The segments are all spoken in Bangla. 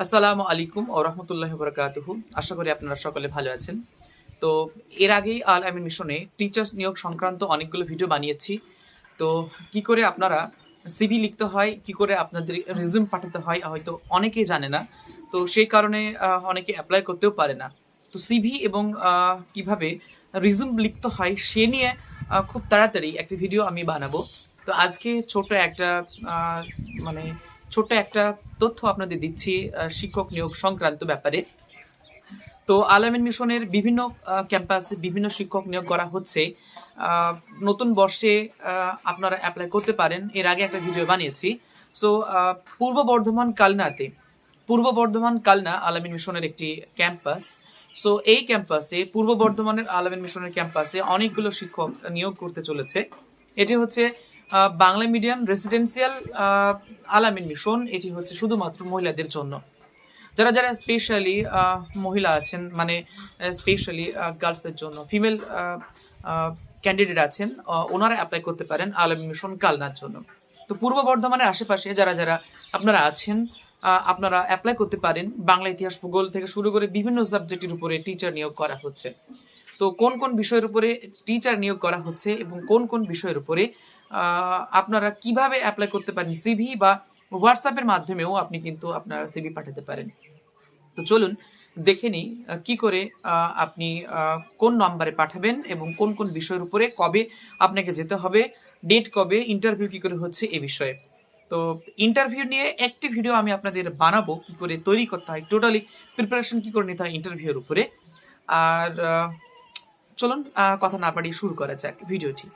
আসসালামু আলাইকুম ও রহমতুল্লাহ বরকাতুহু। আশা করি আপনারা সকলে ভালো আছেন। তো এর আগেই আল আমিন মিশনে টিচার্স নিয়োগ সংক্রান্ত অনেকগুলো ভিডিও বানিয়েছি। তো কি করে আপনারা সিভি লিখতে হয়, কি করে আপনাদের রিজিউম পাঠাতে হয়, হয়তো অনেকেই জানে না। তো সেই কারণে অনেকে অ্যাপ্লাই করতেও পারে না। তো সিভি এবং কীভাবে রিজিউম লিখতে হয়, সে নিয়ে খুব তাড়াতাড়ি একটি ভিডিও আমি বানাবো। তো আজকে ছোট একটা মানে ছোট্ট একটা তথ্য আপনাদের দিচ্ছি শিক্ষক নিয়োগ সংক্রান্ত ব্যাপারে। তো আলামিন মিশনের বিভিন্ন ক্যাম্পাসে, বিভিন্ন শিক্ষক নিয়োগ করা হচ্ছে। নতুন বর্ষে আপনারা অ্যাপ্লাই করতে পারেন। এর আগে একটা ভিডিও বানিয়েছি। সো পূর্ব বর্ধমান কালনাতে, পূর্ব বর্ধমান কালনা আলামিন মিশনের একটি ক্যাম্পাস। সো এই ক্যাম্পাসে, পূর্ব বর্ধমানের আলামিন মিশনের ক্যাম্পাসে অনেকগুলো শিক্ষক নিয়োগ করতে চলেছে। এটি হচ্ছে Bangla medium residential Alamin mission এটি হচ্ছে শুধুমাত্র মহিলাদের জন্য। যারা যারা স্পেশালি মহিলা আছেন মানে স্পেশালি গার্লসদের জন্য ফিমেল ক্যান্ডিডেট আছেন ওনারা অ্যাপ্লাই করতে পারেন আলামিন মিশন কালনার জন্য। তো পূর্ব বর্ধমানের আশেপাশে যারা যারা আপনারা আছেন আপনারা অ্যাপ্লাই করতে পারেন। বাংলা ইতিহাস ভূগোল থেকে শুরু করে বিভিন্ন সাবজেক্টের উপরে টিচার নিয়োগ করা হচ্ছে। তো কোন কোন বিষয়ের উপরে টিচার নিয়োগ করা হচ্ছে এবং কোন কোন বিষয়ের উপরে আপনারা কীভাবে অ্যাপ্লাই করতে পারেন সিভি বা হোয়াটসঅ্যাপের মাধ্যমেও আপনি কিন্তু আপনার সিভি পাঠাতে পারেন। তো চলুন, দেখে নিই কী করে আপনি কোন নম্বরে পাঠাবেন এবং কোন কোন বিষয়ের উপরে কবে আপনাকে যেতে হবে ডেট কবে ইন্টারভিউ কী করে হচ্ছে এ বিষয়ে। তো ইন্টারভিউ নিয়ে একটি ভিডিও আমি আপনাদের বানাবো, কি করে তৈরি করতে হয় টোটালি প্রিপারেশন কি করে নিতে হয় ইন্টারভিউর উপরে। আর চলুন কথা না বাড়িয়ে শুরু করা যাক ভিডিওটি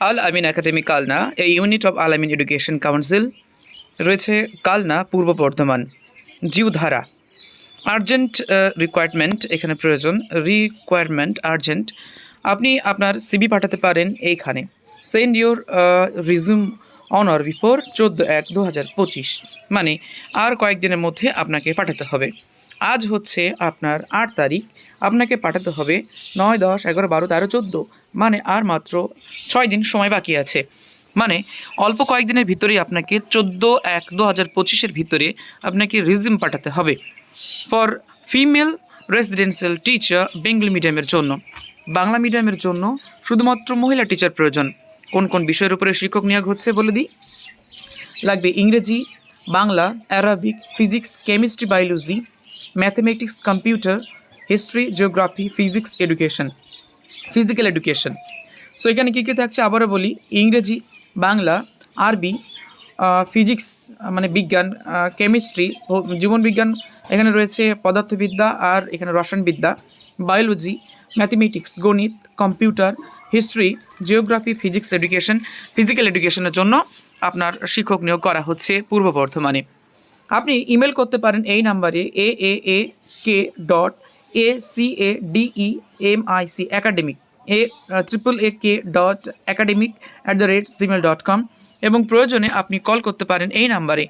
আল আমিন একাডেমি কালনা, এই unit of Al Amin education council রয়েছে কালনা, পূর্ব বর্ধমান, জিউধারা। আর্জেন্ট রিকোয়ারমেন্ট এখানে প্রয়োজন রিকোয়ারমেন্ট আর্জেন্ট। আপনি আপনার সিবি পাঠাতে পারেন এইখানে। Send your resume on before চোদ্দ এক দু হাজার পঁচিশ। মানে আর কয়েকদিনের মধ্যে আপনাকে পাঠাতে হবে। আজ হচ্ছে আপনার আট তারিখ। আপনাকে পাঠাতে হবে নয়, দশ, এগারো, বারো, তেরো, চোদ্দ। মানে আর মাত্র ছয় দিন সময় বাকি আছে। মানে অল্প কয়েকদিনের ভিতরেই আপনাকে চোদ্দ এক দু হাজার পঁচিশের ভিতরে আপনাকে রিজিউম পাঠাতে হবে। For female residential teacher Bengali মিডিয়ামের জন্য। বাংলা মিডিয়ামের জন্য শুধুমাত্র মহিলা টিচার প্রয়োজন। কোন কোন বিষয়ের উপরে শিক্ষক নিয়োগ হচ্ছে বলে দিই? লাগবে ইংরেজি, Bangla Arabic physics chemistry biology mathematics computer history geography physics education physical education so এখানে কী কী থাকছে? আবারও বলি, ইংরেজি, বাংলা, আরবি ফিজিক্স মানে বিজ্ঞান কেমিস্ট্রি জীবন বিজ্ঞান, এখানে রয়েছে পদার্থবিদ্যা আর এখানে রসায়নবিদ্যা বায়োলজি ম্যাথমেটিক্স গণিত computer history geography physics education physical এডুকেশনের জন্য আপনার শিক্ষক নিয়োগ করা হচ্ছে পূর্ব বর্ধমানে। আপনি ইমেল করতে পারেন এই নাম্বারে A A A K dot A C A D E M I C academic A triple A K dot academic at the rate Gmail dot com এবং প্রয়োজনে আপনি কল করতে পারেন এই নাম্বারে।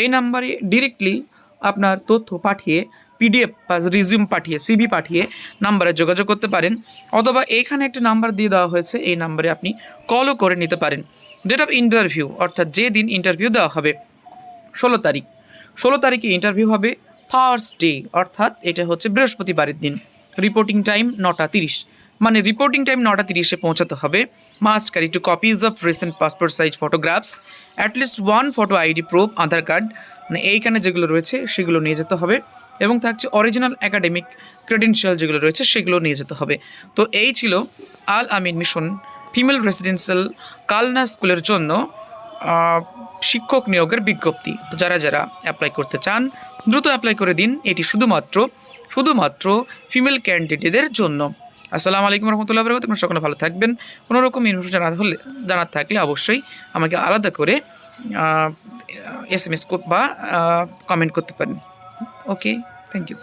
এই নাম্বারে ডিরেক্টলি আপনার তথ্য পাঠিয়ে পিডিএফ বা রিজিউম পাঠিয়ে সিভি পাঠিয়ে নাম্বারে যোগাযোগ করতে পারেন। অথবা এইখানে একটা নাম্বার দিয়ে দেওয়া হয়েছে, এই নাম্বারে আপনি কলও করে নিতে পারেন। ডেট অফ ইন্টারভিউ অর্থাৎ যে দিন ইন্টারভিউ দেওয়া হবে, ষোলো তারিখ। ষোলো তারিখে ইন্টারভিউ হবে থার্সডে অর্থাৎ এটা হচ্ছে বৃহস্পতিবারের দিন। রিপোর্টিং টাইম নটা তিরিশ। মানে রিপোর্টিং টাইম নটা তিরিশে পৌঁছাতে হবে। Must carry two copies of recent passport size photographs at least one photo ID proof Aadhaar card মানে এইখানে যেগুলো রয়েছে সেগুলো নিয়ে যেতে হবে। এবং থাকছে অরিজিনাল একাডেমিক ক্রেডেনশিয়াল যেগুলো রয়েছে সেগুলো নিয়ে যেতে হবে। তো এই ছিল Al Amin mission female residential Kalna স্কুলের জন্য। শিক্ষক নিয়োগের বিজ্ঞপ্তি। তো যারা যারা অ্যাপ্লাই করতে চান, দ্রুত অ্যাপ্লাই করে দিন। এটি শুধুমাত্র শুধুমাত্র ফিমেল ক্যান্ডিডেটদের জন্য। আসসালামু আলাইকুম রহমতুল্লাহ বরকাত আপনারা সকলে ভালো থাকবেন। কোনো রকম ইনফরমেশন জানার হলে, জানার থাকলে অবশ্যই আমাকে আলাদা করে এস এম এস বা কমেন্ট করতে পারেন। Okay thank you